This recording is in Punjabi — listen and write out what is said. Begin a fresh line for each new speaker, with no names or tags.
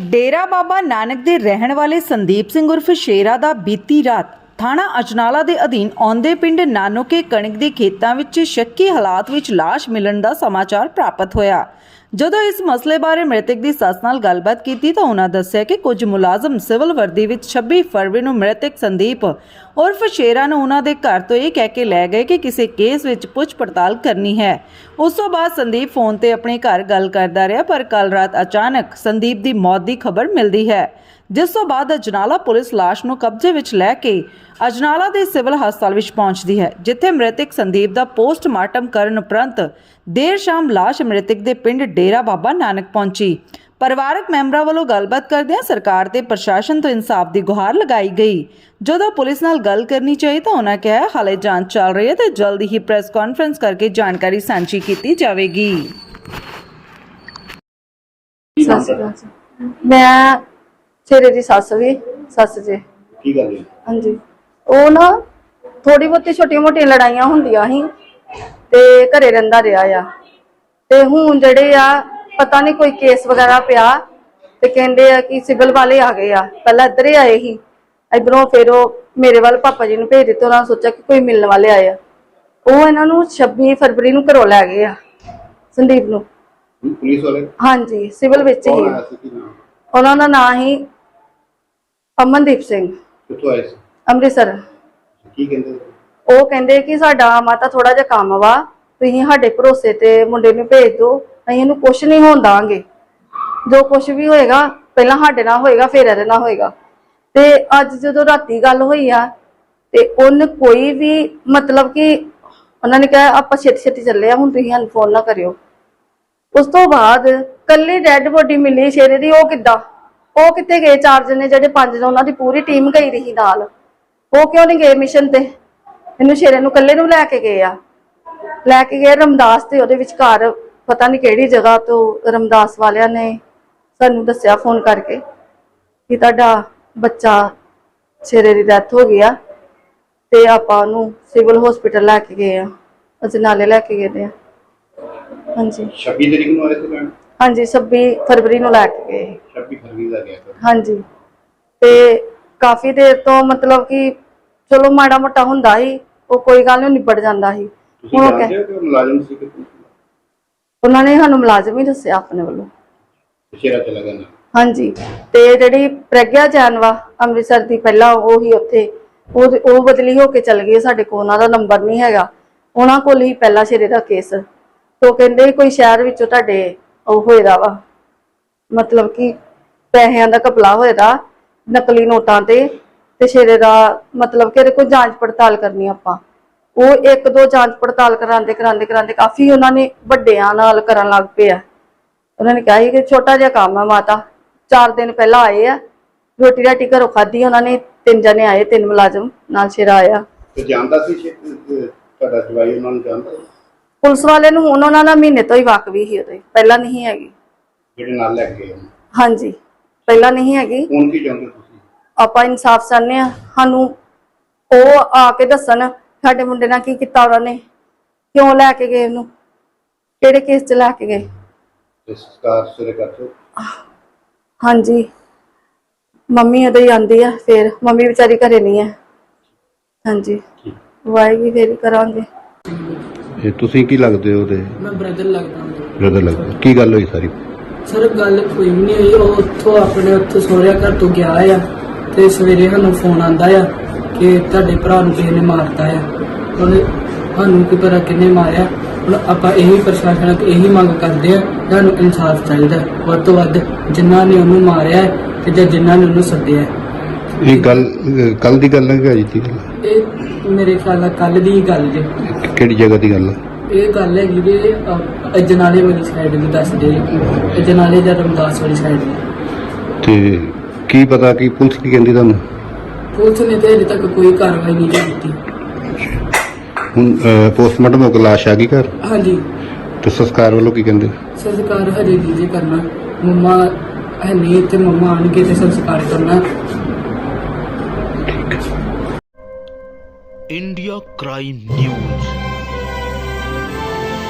ਡੇਰਾ ਬਾਬਾ ਨਾਨਕ ਦੇ ਰਹਿਣ ਵਾਲੇ ਸੰਦੀਪ ਸਿੰਘ ਉਰਫ ਸ਼ੇਰਾ ਦਾ ਬੀਤੀ ਰਾਤ ਥਾਣਾ ਅਜਨਾਲਾ ਦੇ ਅਧੀਨ ਆਉਂਦੇ ਪਿੰਡ ਨਾਨੋਕੇ ਕਣਕ ਦੇ ਖੇਤਾਂ ਵਿੱਚ ਸ਼ੱਕੀ ਹਾਲਾਤ ਵਿੱਚ ਲਾਸ਼ ਮਿਲਣ ਦਾ ਸਮਾਚਾਰ ਪ੍ਰਾਪਤ ਹੋਇਆ। ਜਦੋਂ ਇਸ ਮਸਲੇ ਬਾਰੇ ਮ੍ਰਿਤਕ ਦੀ ਸੱਸ ਨਾਲ ਗੱਲਬਾਤ ਕੀਤੀ ਤਾਂ ਉਹਨਾਂ ਦੱਸਿਆ ਕਿ ਕੁਝ ਮੁਲਾਜ਼ਮ ਸਿਵਲ ਵਰਦੀ ਵਿੱਚ 26 ਫਰਵਰੀ ਨੂੰ ਮ੍ਰਿਤਕ ਸੰਦੀਪ ਉਰਫ ਸ਼ੇਰਾ ਨੂੰ ਉਹਨਾਂ ਦੇ ਘਰ ਤੋਂ ਇਹ ਕਹਿ ਕੇ ਲੈ ਗਏ ਕਿ ਕਿਸੇ ਕੇਸ ਵਿੱਚ ਪੁੱਛ ਪੜਤਾਲ ਕਰਨੀ ਹੈ। ਉਸ ਤੋਂ ਬਾਅਦ ਸੰਦੀਪ ਫੋਨ ਤੇ ਆਪਣੇ ਘਰ ਗੱਲ ਕਰਦਾ ਰਿਹਾ, ਪਰ ਕੱਲ ਰਾਤ ਅਚਾਨਕ ਸੰਦੀਪ ਦੀ ਮੌਤ ਦੀ ਖਬਰ ਮਿਲਦੀ ਹੈ, ਜਿਸ ਤੋਂ ਬਾਅਦ ਅਜਨਾਲਾ ਪੁਲਿਸ ਲਾਸ਼ ਨੂੰ ਕਬਜ਼ੇ ਵਿੱਚ ਲੈ ਕੇ ਅਜਨਾਲਾ ਦੇ ਸਿਵਲ ਹਸਪਤਾਲ ਵਿੱਚ ਪਹੁੰਚਦੀ ਹੈ ਜਿੱਥੇ ਮ੍ਰਿਤਕ ਸੰਦੀਪ ਦਾ ਪੋਸਟਮਾਰਟਮ ਕਰਨ ਉਪਰੰਤ ਦੇਰ ਸ਼ਾਮ ਲਾਸ਼ ਮ੍ਰਿਤਕ ਦੇ ਪਿੰਡ ਡੇਰਾ ਬਾਬਾ ਨਾਨਕ ਪਹੁੰਚੀ। ਪਰਿਵਾਰਕ ਮੈਂਬਰਾਂ ਵੱਲੋਂ ਗੱਲਬਾਤ ਕਰਦਿਆਂ ਸਰਕਾਰ ਤੇ ਪ੍ਰਸ਼ਾਸਨ ਤੋਂ ਇਨਸਾਫ ਦੀ ਗੁਹਾਰ ਲਗਾਈ ਗਈ। ਜਦੋਂ ਪੁਲਿਸ ਨਾਲ ਗੱਲ ਕਰਨੀ ਚਾਹੀ ਤਾਂ ਉਹਨਾਂ ਕਿਹਾ ਹਾਲੇ ਜਾਂਚ ਚੱਲ ਰਹੀ ਹੈ ਤੇ ਜਲਦੀ ਹੀ ਪ੍ਰੈਸ ਕਾਨਫਰੰਸ ਕਰਕੇ ਜਾਣਕਾਰੀ ਸਾਂਝੀ ਕੀਤੀ ਜਾਵੇਗੀ।
ਸਤਿ ਸ਼੍ਰੀ ਅਕਾਲ ਜੀ। ਮੈਂ ਸ਼ੇਰੇ ਦੀ ਸੱਸ ਵੀ ਸੱਸ ਜੀ।
ਕੀ ਗੱਲ ਹੈ?
ਹਾਂਜੀ। ਉਹ ਨਾ ਥੋੜੀ ਬਹੁਤੀ ਛੋਟੀਆਂ ਮੋਟੀਆਂ ਲੜਾਈਆਂ ਹੁੰਦੀਆਂ ਸੀ ਤੇ ਘਰੇ ਰਹਿੰਦਾ ਰਿਹਾ ਆ। ਤੇ ਹੁਣ ਜਿਹੜੇ ਆ ਪਤਾ ਨਹੀਂ ਕੋਈ ਕੇਸ ਵਗੈਰਾ ਪਿਆ ਤੇ ਕਹਿੰਦੇ ਆ ਕਿ ਸਿਵਲ ਵਾਲੇ ਆ ਗਏ ਆ। ਪਹਿਲਾਂ ਇੱਧਰ ਹੀ ਆਏ ਸੀ। ਇਧਰੋਂ ਫਿਰ ਉਹ ਮੇਰੇ ਵੱਲ ਪਾਪਾ ਜੀ ਨੂੰ ਭੇਜ ਦਿੱਤੇ ਉਹਨਾਂ ਸੋਚਿਆ ਕਿ ਕੋਈ ਮਿਲਣ ਵਾਲੇ ਆਏ ਆ। ਉਹ ਇਹਨਾਂ ਨੂੰ 26 ਫਰਵਰੀ ਨੂੰ ਘਰੋਂ ਲੈ ਗਏ ਆ ਸੰਦੀਪ ਨੂੰ।
ਪੁਲਿਸ ਵਾਲੇ?
ਹਾਂਜੀ ਸਿਵਲ ਵਿੱਚ ਹੀ ਉਹਨਾਂ ਦਾ ਨਾਂ ਹੀ ਅਮਨਦੀਪ ਸਿੰਘ।
ਕਿੱਥੋਂ ਆਏ ਸੀ?
ਅੰਮ੍ਰਿਤਸਰ।
ਕੀ ਕਹਿੰਦੇ
ਉਹ ਕਹਿੰਦੇ ਕਿ ਸਾਡਾ ਮਾਤਾ ਥੋੜਾ ਜਿਹਾ ਕੰਮ ਵਾ ਤੁਸੀਂ ਸਾਡੇ ਭਰੋਸੇ ਤੇ ਮੁੰਡੇ ਨੂੰ ਭੇਜ ਦਿਓ ਅਸੀਂ ਇਹਨੂੰ ਕੁਝ ਨਹੀਂ ਹੋਣ ਦਾਂਗੇ ਜੋ ਕੁਝ ਵੀ ਹੋਏਗਾ ਪਹਿਲਾਂ ਸਾਡੇ ਨਾਲ ਹੋਏਗਾ ਫਿਰ ਇਹਦੇ ਨਾਲ ਹੋਏਗਾ। ਤੇ ਅੱਜ ਜਦੋਂ ਰਾਤੀ ਗੱਲ ਹੋਈ ਆ ਤੇ ਉਹਨ ਕੋਈ ਵੀ ਮਤਲਬ ਕਿ ਉਹਨਾਂ ਨੇ ਕਿਹਾ ਆਪਾਂ ਛੇਤੀ ਛੇਤੀ ਚੱਲੇ ਆ ਹੁਣ ਤੁਸੀਂ ਸਾਨੂੰ ਫੋਨ ਨਾ ਕਰਿਓ। ਉਸ ਤੋਂ ਬਾਅਦ ਕੱਲੀ ਡੈੱਡ ਬੋਡੀ ਮਿਲੀ ਸ਼ੇਰੇ ਦੀ ਉਹ ਕਿੱਦਾਂ? ਉਹ ਕਿੱਥੇ ਗਏ? ਚਾਰ ਜਣੇ ਜਿਹੜੇ ਪੰਜ ਨੇ ਉਹਨਾਂ ਦੀ ਪੂਰੀ ਟੀਮ ਗਈ ਰਹੀ ਨਾਲ। ਉਹ ਕਿਉਂ ਨਹੀਂ ਗਏ ਮਿਸ਼ਨ ਤੇ? ਇਹਨੂੰ ਸ਼ੇਰੇ ਨੂੰ ਕੱਲੇ ਨੂੰ ਲੈ ਕੇ ਗਏ ਆ। ਲੈ ਕੇ ਗਏ ਰਮਦਾਸ ਤੇ ਉਹਦੇ ਵਿਚਕਾਰ ਪਤਾ ਨਹੀਂ ਕਿਹੜੀ ਜਗ੍ਹਾ ਤੋਂ ਰਮਦਾਸ ਵਾਲਿਆਂ ਨੇ ਸਾਨੂੰ ਦੱਸਿਆ ਫੋਨ ਕਰਕੇ ਕਿ ਤੁਹਾਡਾ ਬੱਚਾ ਸ਼ੇਰੇ ਦੀ ਡੈਥ ਹੋ ਗਈ ਆ ਤੇ ਆਪਾਂ ਉਹਨੂੰ ਸਿਵਲ ਹਸਪੀਟਲ ਲੈ ਕੇ ਗਏ ਆ। ਅਸੀਂ ਨਾਲੇ ਲੈ ਕੇ ਗਏ ਆ। ਹਾਂਜੀ।
26 ਤਰੀਕ ਨੂੰ ਆਏ ਸੀ
ਹਾਂਜੀ 26 ਫਰਵਰੀ ਨੂੰ ਲੈ ਕੇ ਗਏ।
26 ਫਰਵਰੀ ਦਾ ਗਿਆ
ਹਾਂਜੀ। ਤੇ ਕਾਫੀ ਦੇਰ ਤੋਂ ਮਤਲਬ ਕਿ ਚਲੋ ਮਾੜਾ ਮੋਟਾ ਹੁੰਦਾ ਸੀ ਉਹ ਕੋਈ ਗੱਲ ਨਹੀਂ ਨਿਬੜ ਜਾਂਦਾ ਸੀ।
ਤੁਸੀਂ
ਹੁਣ ਉਹ
ਜਾਣਦੇ
ਕਹਿ-
ਹੋ ਕਿ ਉਹ ਮੁਲਾਜ਼ਮ ਸੀ ਕਿ
ਉਹਨਾਂ ਨੇ ਸਾਨੂੰ ਮੁਲਾਜ਼ਮ ਹੀ ਦੱਸਿਆ ਆਪਣੇ ਵੱਲੋਂ।
ਸ਼ੇਰਾ ਚਲਾ ਗਿਆ
ਹਾਂਜੀ ਤੇ ਜਿਹੜੀ ਪ੍ਰਗਿਆ ਜਾਨਵਾ ਅੰਮ੍ਰਿਤਸਰ ਦੀ ਪਹਿਲਾਂ ਉਹ ਹੀ ਉੱਥੇ ਉਹ ਉਹ ਬਦਲੀ ਹੋ ਕੇ ਚਲ ਗਈ ਸਾਡੇ ਕੋਲ ਉਹਨਾਂ ਦਾ ਨੰਬਰ ਨਹੀਂ ਹੈਗਾ। ਉਹਨਾਂ ਕੋਲ ਹੀ ਪਹਿਲਾ ਸ਼ੇਰੇ ਦਾ ਕੇਸ। ਤੋਂ ਕਹਿੰਦੇ ਕੋਈ ਸ਼ਹਿਰ ਵਿੱਚੋਂ ਤੁਹਾਡੇ ਉਹ ਹੋਏਦਾ ਵਾ। ਮਤਲਬ ਕਿ ਪੈਸਿਆਂ ਦਾ ਕਪਲਾ ਹੋਏਦਾ। ਨਕਲੀ ਨੋਟਾਂ ਤੇ ਤੇ ਸ਼ੇਰੇ ਦਾ ਮਤਲਬ ਕਿ ਇਹਦੇ ਕੋਈ ਜਾਂਚ ਪੜਤਾਲ ਕਰਨੀ ਆਪਾਂ। ਉਹ ਇੱਕ ਦੋ ਜਾਂਚ ਪੜਤਾਲ ਕਰਾਉਂਦੇ ਕਰਾਉਂਦੇ ਕਰਾਉਂਦੇ ਕਾਫੀ ਉਹਨਾਂ ਨੇ ਵੱਡਿਆਂ ਨਾਲ ਕਰਨ ਲੱਗ ਪਏ ਆ। ਉਹਨਾਂ ਨੇ ਕਿਹਾ ਸੀ ਕਿ ਛੋਟਾ ਜਿਹਾ ਕੰਮ ਹੈ ਮਾਤਾ। ਚਾਰ ਦਿਨ ਪਹਿਲਾਂ ਆਏ ਆ। ਰੋਟੀ ਰਾਟੀ ਘਰੋਂ ਖਾਧੀ ਉਹਨਾਂ ਨੇ ਤਿੰਨ ਜਣੇ ਆਏ ਤਿੰਨ ਮੁਲਾਜ਼ਮ ਨਾਲ ਸ਼ੇਰਾ ਆਇਆ।
ਤੇ ਜਾਣਦਾ ਸੀ ਸ਼ੇ- ਅਹ ਤੁਹਾਡਾ ਜਵਾਈ ਉਹਨਾਂ ਨੂੰ ਜਾਣਦਾ? ਸੀ?
ਪੁਲਿਸ ਵਾਲੇ ਨੂੰ ਹੁਣ ਉਹਨਾਂ ਨਾਲ ਮਹੀਨੇ ਤੋਂ ਹੀ ਵਾਕਵੀ ਸੀ ਉਹਦੇ। ਪਹਿਲਾਂ ਨਹੀਂ ਹੈਗੀ।
ਜਿਹੜੇ ਨਾਲ ਲੈ ਕੇ ਗਏ ਉਹਨੂੰ।
ਹਾਂਜੀ। ਪਹਿਲਾਂ ਨਹੀਂ ਹੈਗੀ।
ਹੁਣ ਕੀ ਚਾਹੁੰਦੇ ਤੁਸੀਂ?
ਆਪਾਂ ਇਨਸਾਫ ਚਾਹੁੰਦੇ ਆ ਸਾਨੂੰ ਉਹ ਆ ਕੇ ਦੱਸਣ ਸਾਡੇ ਮੁੰਡੇ ਨਾਲ ਕੀ ਕੀਤਾ ਉਹਨਾਂ ਨੇ ਕਿਉਂ ਲੈ ਕੇ ਗਏ ਉਹਨੂੰ ਕਿਹੜੇ ਕੇਸ 'ਚ ਲੈ ਕੇ ਗਏ।
ਤੇ ਸੰਸਕਾਰ ਸਿਰੇ ਕਰਦੇ
ਹਾਂਜੀ। ਮੰਮੀ ਉਹਦੇ ਹੀ ਆਂਦੀ ਆ ਫਿਰ ਮੰਮੀ ਵਿਚਾਰੀ ਘਰੇ ਨਹੀਂ ਹੈ। ਹਾਂਜੀ। ਵਾਏਗੀ ਫੇਰ ਹੀ ਕਰਾਂਗੇ।
ਇਹ ਤੁਸੀਂ ਕੀ ਲੱਗਦੇ ਹੋ ਉਹਦੇ?
ਮੈਂ ਬ੍ਰਦਰ ਲੱਗਦਾ। ਹਾਂ
ਬ੍ਰਦਰ ਲੱਗਦੇ ਕੀ ਗੱਲ ਹੋਈ ਸਾਰੀ?
ਸਰ ਗੱਲ ਕੋਈ ਵੀ ਨਹੀਂ ਹੋਈ। ਉਹ ਉੱਥੋਂ ਆਪਣੇ ਉੱਥੋਂ ਸਹੁਰਿਆਂ ਘਰ ਤੋਂ ਗਿਆ ਆ ਤੇ ਸਵੇਰੇ ਸਾਨੂੰ ਫੋਨ ਆਂਦਾ ਆ ਕਿ ਤੁਹਾਡੇ ਭਰਾ ਨੂੰ ਕਿਸੇ ਨੇ ਮਾਰਤਾ ਆ। ਉਹਨੇ ਸਾਨੂੰ ਕੀ ਪਤਾ ਕਿੰਨੇ ਮਾਰਿਆ? ਹੁਣ ਆਪਾਂ ਇਹੀ ਪ੍ਰਸ਼ਾਸਨ ਅੱਗੇ ਇਹੀ ਮੰਗ ਕਰਦੇ ਆ ਸਾਨੂੰ ਇਨਸਾਫ ਚਾਹੀਦਾ। ਵੱਧ ਤੋਂ ਵੱਧ ਜਿਨ੍ਹਾਂ ਨੇ ਉਹਨੂੰ ਮਾਰਿਆ ਹੈ ਤੇ ਜਾਂ ਜਿਨ੍ਹਾਂ ਨੇ ਉਹਨੂੰ ਸੱਦਿਆ। ਹੈ।
ਇਹ ਗੱਲ ਕੱਲ ਦੀ ਗੱਲ ਹੈ ਕਿ ਅੱਜ ਦੀ
ਇਹ ਮੇਰੇ ਖਿਆਲ ਨਾਲ ਕੱਲ ਦੀ ਗੱਲ ਜੇ।
ਕਿਹੜੀ ਜਗ੍ਹਾ ਦੀ ਗੱਲ ਹੈ?
ਇਹ ਗੱਲ ਹੈਗੀ ਜੇ ਅਹ, ਅਜਨਾਲੇ ਵਾਲੀ ਸਾਈਡ ਵੀ ਦੱਸਦੇ ਅਜਨਾਲੇ ਜਾਂ ਰਮਦਾਸ ਵਾਲੀ ਸਾਈਡ ਵੀ
ਤੇ ਕੀ ਪਤਾ ਕੀ ਪੁਲਿਸ ਕੀ ਕਹਿੰਦੀ ਤੁਹਾਨੂੰ
ਪੁਲਿਸ ਨੇ ਤੇ ਅਜੇ ਤੱਕ ਕੋਈ ਕਾਰਵਾਈ ਨਹੀਂ ਜੀ ਕੀਤੀ
ਹੁਣ ਪੋਸਟਮਾਰਟਮ ਹੋ ਕੇ ਲਾਸ਼ ਆ ਗਈ ਘਰ
ਹਾਂਜੀ
ਤੇ ਸੰਸਕਾਰ ਵੱਲੋਂ ਕੀ ਕਹਿੰਦੇ
ਸੰਸਕਾਰ ਹਜੇ ਨਹੀਂ ਜੇ ਕਰਨਾ ਮੰਮਾ ਹੈ ਨਹੀਂ ਤੇ ਮੰਮਾ ਆਣਗੇ ਤੇ ਸੰਸਕਾਰ ਕਰਨਾ
इंडिया क्राइम न्यूज